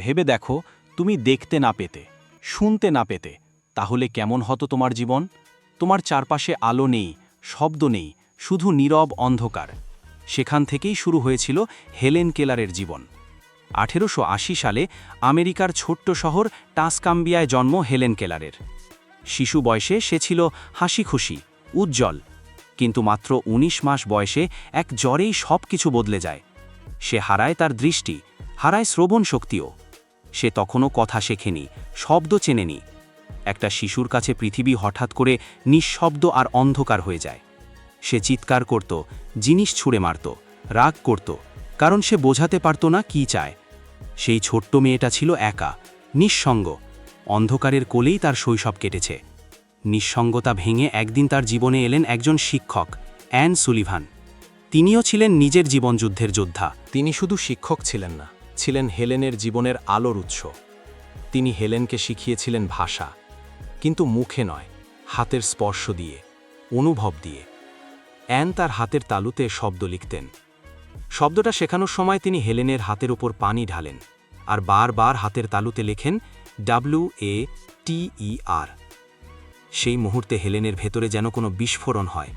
ভেবে দেখো, তুমি দেখতে না পেতে, শুনতে না পেতে, তাহলে কেমন হতো তোমার জীবন? তোমার চারপাশে আলো নেই, শব্দ নেই, শুধু নীরব অন্ধকার। সেখান থেকেই শুরু হয়েছিল হেলেন কেলারের জীবন। আঠেরোশো আশি সালে আমেরিকার ছোট্ট শহর টাসকাম্বিয়ায় জন্ম হেলেন কেলারের। শিশু বয়সে সে ছিল হাসি খুশি উজ্জ্বল, কিন্তু মাত্র ১৯ মাস বয়সে এক জ্বরেই সব কিছু বদলে যায়। সে হারায় তার দৃষ্টি, হারায় শ্রবণ শক্তিও সে তখনও কথা শেখেনি, শব্দ চেনেনি। একটা শিশুর কাছে পৃথিবী হঠাৎ করে নিঃশব্দ আর অন্ধকার হয়ে যায়। সে চিৎকার করত, জিনিস ছুঁড়ে মারত, রাগ করত, কারণ সে বোঝাতে পারত না কি চায়। সেই ছোট্ট মেয়েটা ছিল একা, নিঃসঙ্গ, অন্ধকারের কোলেই তার শৈশব কেটেছে। নিঃসঙ্গতা ভেঙে একদিন তার জীবনে এলেন একজন শিক্ষক, অ্যান সুলিভান। তিনিও ছিলেন নিজের জীবনযুদ্ধের যোদ্ধা। তিনি শুধু শিক্ষক ছিলেন না ছিলেন হেলেনের জীবনের আলোর উৎস। তিনি হেলেনকে শিখিয়েছিলেন ভাষা, কিন্তু মুখে নয়, হাতের স্পর্শ দিয়ে, অনুভব দিয়ে। অ্যান তার হাতের তালুতে শব্দ লিখতেন। শব্দটা শেখানোর সময় তিনি হেলেনের হাতের ওপর পানি ঢালেন আর বারবার হাতের তালুতে লেখেন ডাব্লিউ এ টি ই আর। সেই মুহূর্তে হেলেনের ভেতরে যেন কোনো বিস্ফোরণ হয়।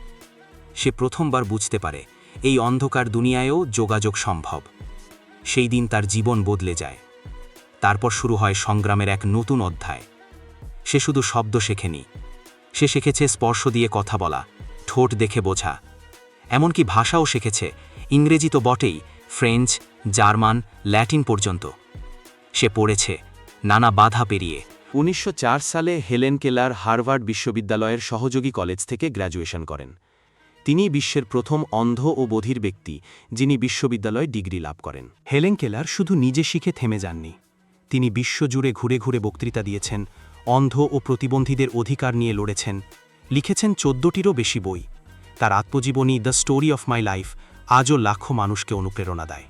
সে প্রথমবার বুঝতে পারে, এই অন্ধকার দুনিয়ায়ও যোগাযোগ সম্ভব। সেই দিন তার জীবন বদলে যায়। তারপর শুরু হয় সংগ্রামের এক নতুন অধ্যায়। সে শুধু শব্দ শেখেনি। সে শিখেছে স্পর্শ দিয়ে কথা বলা, ঠোঁট দেখে বোঝা। এমনকি ভাষাও শিখেছে, ইংরেজি তো বটেই, ফ্রেঞ্চ, জার্মান, ল্যাটিন পর্যন্ত। সে পড়েছে, নানা বাধা পেরিয়ে। উনিশশো চার সালে হেলেন কেলার হার্ভার্ড বিশ্ববিদ্যালয়ের সহযোগী কলেজ থেকে গ্র্যাজুয়েশন করেন। তিনি বিশ্বের প্রথম অন্ধ ও বধির ব্যক্তি, যিনি বিশ্ববিদ্যালয়ে ডিগ্রি লাভ করেন। হেলেন কেলার শুধু নিজে শিখে থেমে যাননি। তিনি বিশ্বজুড়ে ঘুরে ঘুরে বক্তৃতা দিয়েছেন, অন্ধ ও প্রতিবন্ধীদের অধিকার নিয়ে লড়েছেন, লিখেছেন চোদ্দটিরও বেশি বই। তার আত্মজীবনী the story of my life আজও লাখো মানুষকে অনুপ্রেরণা দেয়।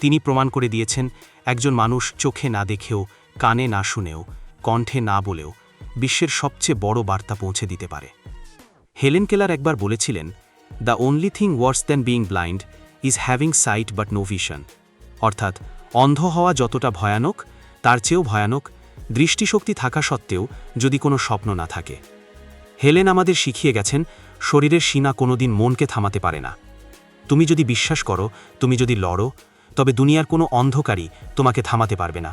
তিনি প্রমাণ করে দিয়েছেন, একজন মানুষ চোখে না দেখেও, কানে না শুনেও, কণ্ঠে না বলেও বিশ্বের সবচেয়ে বড় বার্তা পৌঁছে দিতে পারে। হেলেন কেলার একবার বলেছিলেন the only thing worse than being blind is having sight but no vision অর্থাৎ, অন্ধ হওয়া যতটা ভয়ানক, তার চেয়েও ভয়ানক দৃষ্টিশক্তি থাকা সত্ত্বেও যদি কোনো স্বপ্ন না থাকে। হেলেন আমাদের শিখিয়ে গেছেন, শরীরের সীনা কোনোদিন মনকে থামাতে পারে না। তুমি যদি বিশ্বাস করো, তুমি যদি লড়ো, তবে দুনিয়ার কোনো অন্ধকারই তোমাকে থামাতে পারবে না।